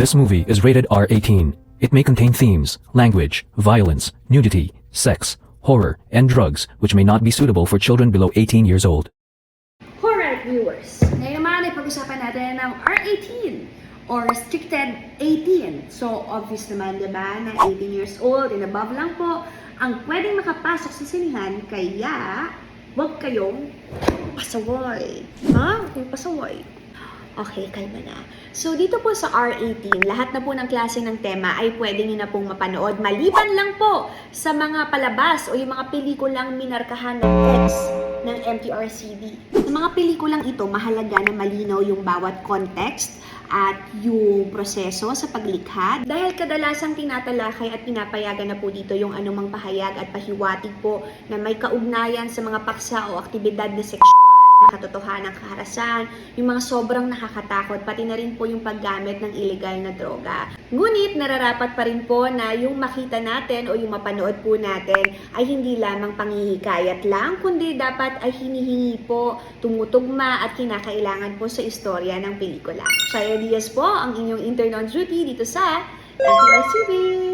This movie is rated R18. It may contain themes, language, violence, nudity, sex, horror, and drugs which may not be suitable for children below 18 years old. Alright viewers, ngayon naman ay pag-usapan natin ng R18 or restricted 18. So obvious naman, di ba, na 18 years old and above lang po ang pwedeng makapasok sa sinihan kaya huwag kayong pasaway. Ha? Huwag kayong pasaway. Okay, kalma na. So, dito po sa R18, lahat na po ng klase ng tema ay pwede nyo na pong mapanood. Maliban lang po sa mga palabas o yung mga pelikulang minarkahan ng X ng MTRCB. Sa mga pelikulang ito, mahalaga na malinaw yung bawat context at yung proseso sa paglikha dahil kadalasang tinatalakay at pinapayagan na po dito yung anumang pahayag at pahiwatig po na may kaugnayan sa mga paksa o aktibidad na na katotohanan kaharasan, yung mga sobrang nakakatakot, pati na rin po yung paggamit ng illegal na droga. Ngunit nararapat pa rin po na yung makita natin o yung mapanood po natin ay hindi lamang panghihikayat lang, kundi dapat ay hinihingi po, tumutugma at kinakailangan po sa istorya ng pelikula. Shaya Diaz po, ang inyong intern on duty dito sa NTRCB.